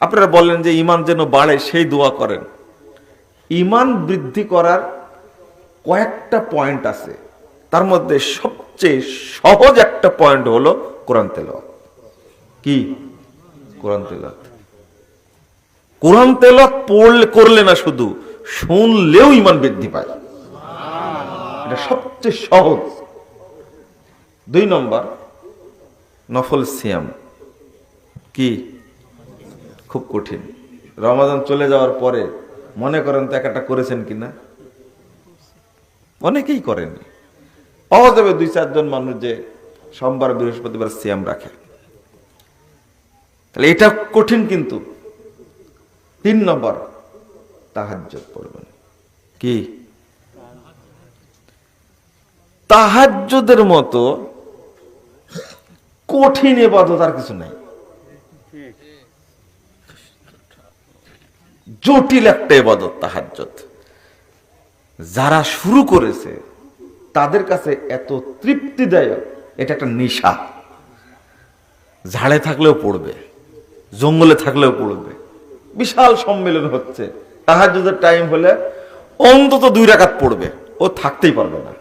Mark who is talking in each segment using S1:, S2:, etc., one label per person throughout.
S1: আপনারা বলেন যে ইমান যেন বাড়ে, সেই দোয়া করেন। ইমান বৃদ্ধি করার কয়েকটা পয়েন্ট আছে। তার মধ্যে সবচেয়ে সহজ একটা পয়েন্ট হলো কোরআন তেলাওয়াত। কি? কোরআন তেলাওয়াত। কোরআন তেলাওয়াত পড়লে, করলে না শুধু, শুনলেও ইমান বৃদ্ধি পায়। এটা সবচেয়ে সহজ। দুই নম্বর, নফল সিয়াম। কি? খুব কঠিন। রমাদান চলে যাওয়ার পরে মনে করেন তো একটা করেছেন কিনা? অনেকেই করেন। যাবে দুই চারজন মানুষ যে সোমবার, বৃহস্পতিবার সিয়াম রাখে। তাহলে এটা কঠিন কিন্তু। তিন নম্বর, তাহাজ্জুদ পড়বেন। কি? তাহাজ্জুদের মতো কঠিন এবাদত আর কিছু নাই। জটিল একটা এবাদত তাহাজ্জুদ। যারা শুরু করেছে তাদের কাছে এত তৃপ্তিদায়ক এটা একটা নেশা। ঝাড়ে থাকলেও পড়বে জঙ্গলে থাকলেও পড়বে। বিশাল সম্মেলন হচ্ছে। তাহাজ্জুদের টাইম হলে অন্তত দুই রাকাত পড়বে ও থাকতেই পারবে না।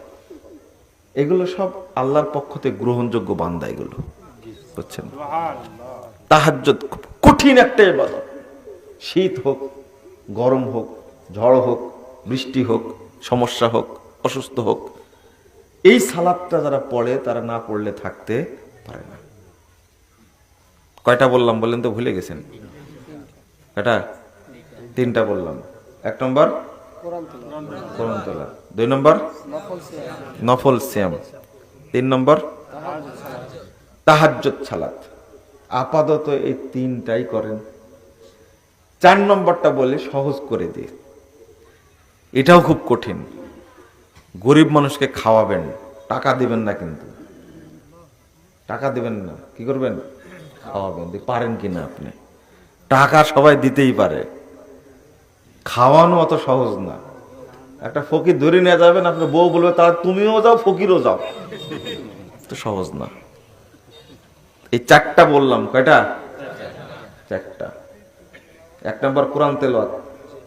S1: এগুলো সব আল্লাহর পক্ষ থেকে গ্রহণযোগ্য বান্দা এগুলো। বুঝছেন? তাহাজ্জুদ খুব কঠিন একটা ইবাদত। শীত হোক গরম হোক, ঝড় হোক, বৃষ্টি হোক, সমস্যা হোক, অসুস্থ হোক, এই সালাদটা যারা পড়ে, তারা না পড়লে থাকতে পারে না। কয়টা বললাম বললেন তো, ভুলে গেছেন? এটা তিনটা বললাম। এক নম্বর? দুই নম্বর? নফল শ্যাম তিন নম্বর? তাহাজ্জুদ সালাত। আপাতত এই তিনটাই করেন। চার নম্বরটা বলে সহজ করে দিয়ে এটাও খুব কঠিন। গরিব মানুষকে খাওয়াবেন, টাকা দেবেন না কিন্তু। টাকা দেবেন না, কি করবেন? খাওয়াবেন। পারেন কিনা আপনি? টাকা সবাই দিতেই পারে। খাওয়ানো অত সহজ না। একটা ফকির ধরে নিয়ে যাবেন, আপনার বউ বলবে তার তুমিও যাও, ফকিরও যাও। তো সহজ না। এই চারটা বললাম, কয়টা? চারটা। এক নম্বর কোরআন তেলাওয়াত।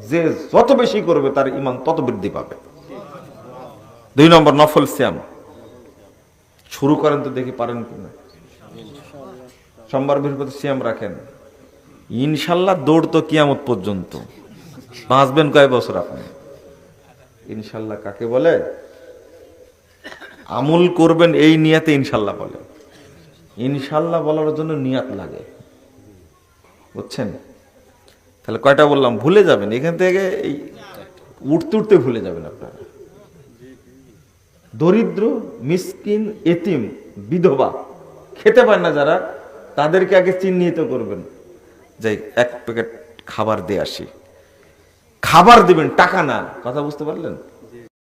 S1: যে যত বেশি করবে, তার ইমান তত বৃদ্ধি পাবে। দুই নম্বর নফল শ্যাম শুরু করেন তো দেখি পারেন কিনা। সোমবার বৃহস্পতি শ্যাম রাখেন। ইনশাল্লাহ দৌড় তো কিয়ামত পর্যন্ত। বাঁচবেন কয় বছর আপনি? ইনশাল্লাহ কাকে বলে? আমল করবেন এই নিয়াতে ইনশাল্লাহ বলে। ইনশাল্লাহ বলার জন্য নিয়াত লাগে। বুঝছেন? তাহলে কয়টা বললাম? ভুলে যাবেন। এখান থেকে এই উঠতে উঠতে ভুলে যাবেন আপনারা। দরিদ্র, মিসকিন, এতিম, বিধবা, খেতে পারে না যারা, তাদেরকে আগে চিহ্নিত করবেন। যাই, এক প্যাকেট খাবার দিয়ে আসি। খাবার দিবেন, টাকা না। কথা বুঝতে পারলেন?